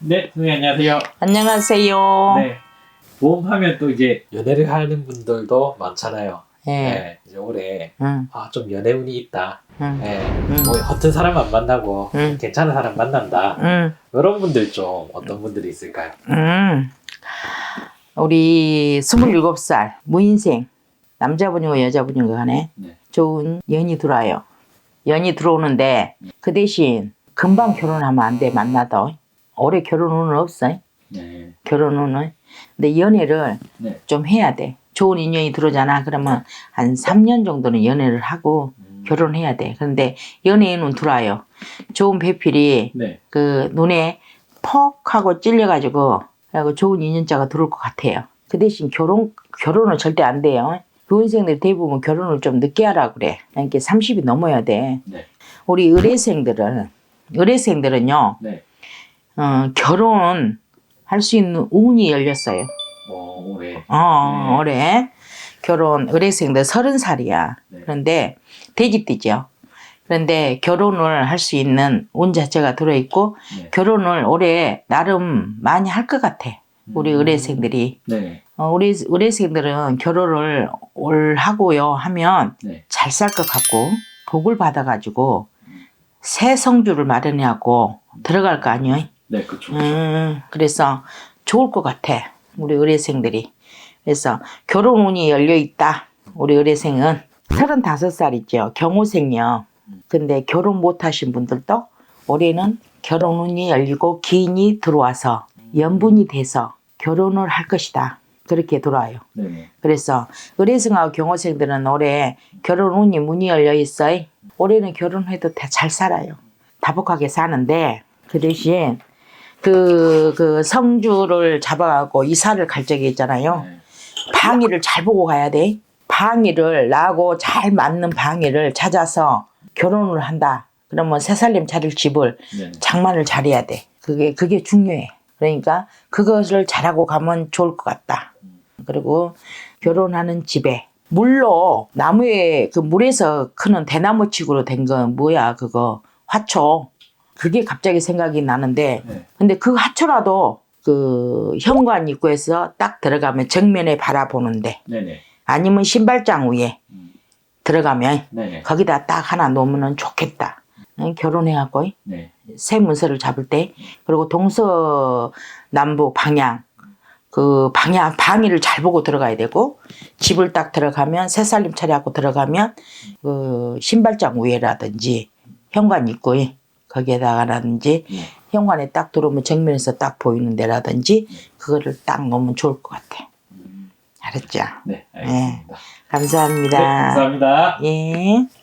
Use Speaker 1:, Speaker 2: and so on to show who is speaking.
Speaker 1: 네, 선생님 안녕하세요.
Speaker 2: 안녕하세요.
Speaker 1: 네. 보험하면 또 이제 연애를 하는 분들도 많잖아요.
Speaker 2: 예.
Speaker 1: 네. 이제 올해
Speaker 2: 응,
Speaker 1: 아, 좀 연애운이 있다.
Speaker 2: 응,
Speaker 1: 네.
Speaker 2: 응.
Speaker 1: 뭐 허튼 사람 안 만나고
Speaker 2: 음.
Speaker 1: 괜찮은 사람 만난다.
Speaker 2: 응,
Speaker 1: 이런 분들 좀 어떤 분들이 있을까요?
Speaker 2: 응. 우리 27살 무인생 남자분이고 여자분이고 간에
Speaker 1: 네.
Speaker 2: 좋은 연이 들어와요. 연이 들어오는데 그 대신 금방 결혼하면 안 돼 만나도 올해 결혼 운은 없어.
Speaker 1: 네.
Speaker 2: 결혼 운은. 근데 연애를
Speaker 1: 네.
Speaker 2: 좀 해야 돼. 좋은 인연이 들어오잖아. 그러면 한 3년 정도는 연애를 하고
Speaker 1: 음.
Speaker 2: 결혼해야 돼. 그런데 연예인은 들어와요. 좋은 배필이
Speaker 1: 네.
Speaker 2: 그 눈에 퍽 하고 찔려가지고 그리고 좋은 인연자가 들어올 것 같아요. 그 대신 결혼 결혼은 절대 안 돼요. 교원생들 대부분 결혼을 좀 늦게 하라 그래. 그러니까 30이 넘어야 돼.
Speaker 1: 네.
Speaker 2: 우리 의뢰생들은 의뢰생들은요
Speaker 1: 네.
Speaker 2: 어, 결혼 할 수 있는 운이 열렸어요.
Speaker 1: 어, 올해.
Speaker 2: 어,
Speaker 1: 네.
Speaker 2: 올해 결혼 의뢰생들 서른 살이야.
Speaker 1: 네.
Speaker 2: 그런데 돼지띠죠. 그런데 결혼을 할 수 있는 운 자체가 들어있고
Speaker 1: 네.
Speaker 2: 결혼을 올해 나름 많이 할 것 같아. 우리
Speaker 1: 음.
Speaker 2: 의뢰생들이.
Speaker 1: 네.
Speaker 2: 어, 우리 의뢰생들은 결혼을 올 하고요 하면
Speaker 1: 네.
Speaker 2: 잘살 것 같고 복을 받아가지고 새 성주를 마련하고 들어갈 거 아니에요.
Speaker 1: 네, 그쵸.
Speaker 2: 음, 그래서 좋을 것 같아. 우리 의뢰생들이. 그래서 결혼 운이 열려 있다. 우리 의뢰생은 35살이죠. 경호생이요. 근데 결혼 못 하신 분들도 올해는 결혼 운이 열리고 기인이 들어와서 연분이 돼서 결혼을 할 것이다. 그렇게 들어와요.
Speaker 1: 네.
Speaker 2: 그래서 의뢰생하고 경호생들은 올해 결혼 운이 문이 열려 있어요. 올해는 결혼해도 다 잘 살아요. 다복하게 사는데 그 대신 그, 그 성주를 잡아가고 이사를 갈 적이 있잖아요.
Speaker 1: 네.
Speaker 2: 방위를 잘 보고 가야 돼. 방위를 나하고 잘 맞는 방위를 찾아서 결혼을 한다. 그러면 새살림 차릴 집을
Speaker 1: 네.
Speaker 2: 장만을 잘해야 돼. 그게 그게 중요해. 그러니까 그것을 잘하고 가면 좋을 것 같다. 그리고 결혼하는 집에 물로 나무에 그 물에서 크는 대나무 칡으로 된 건 뭐야 그거 화초. 그게 갑자기 생각이 나는데
Speaker 1: 네.
Speaker 2: 근데 그 화초라도 그 현관 입구에서 딱 들어가면 정면에 바라보는데
Speaker 1: 네네.
Speaker 2: 아니면 신발장 위에
Speaker 1: 음.
Speaker 2: 들어가면
Speaker 1: 네네.
Speaker 2: 거기다 딱 하나 놓으면 좋겠다. 응, 결혼해갖고
Speaker 1: 네.
Speaker 2: 새 문서를 잡을 때 그리고 동서남북 방향 그 방향 방위를 잘 보고 들어가야 되고 집을 딱 들어가면 새살림 차려갖고 들어가면 그 신발장 위에라든지 현관 입구에 거기에다가라든지
Speaker 1: 네.
Speaker 2: 현관에 딱 들어오면 정면에서 딱 보이는 데라든지 그거를 딱 놓으면 좋을 것 같아.
Speaker 1: 음.
Speaker 2: 알았죠?
Speaker 1: 네, 알겠습니다.
Speaker 2: 감사합니다.
Speaker 1: 네, 감사합니다.
Speaker 2: 예.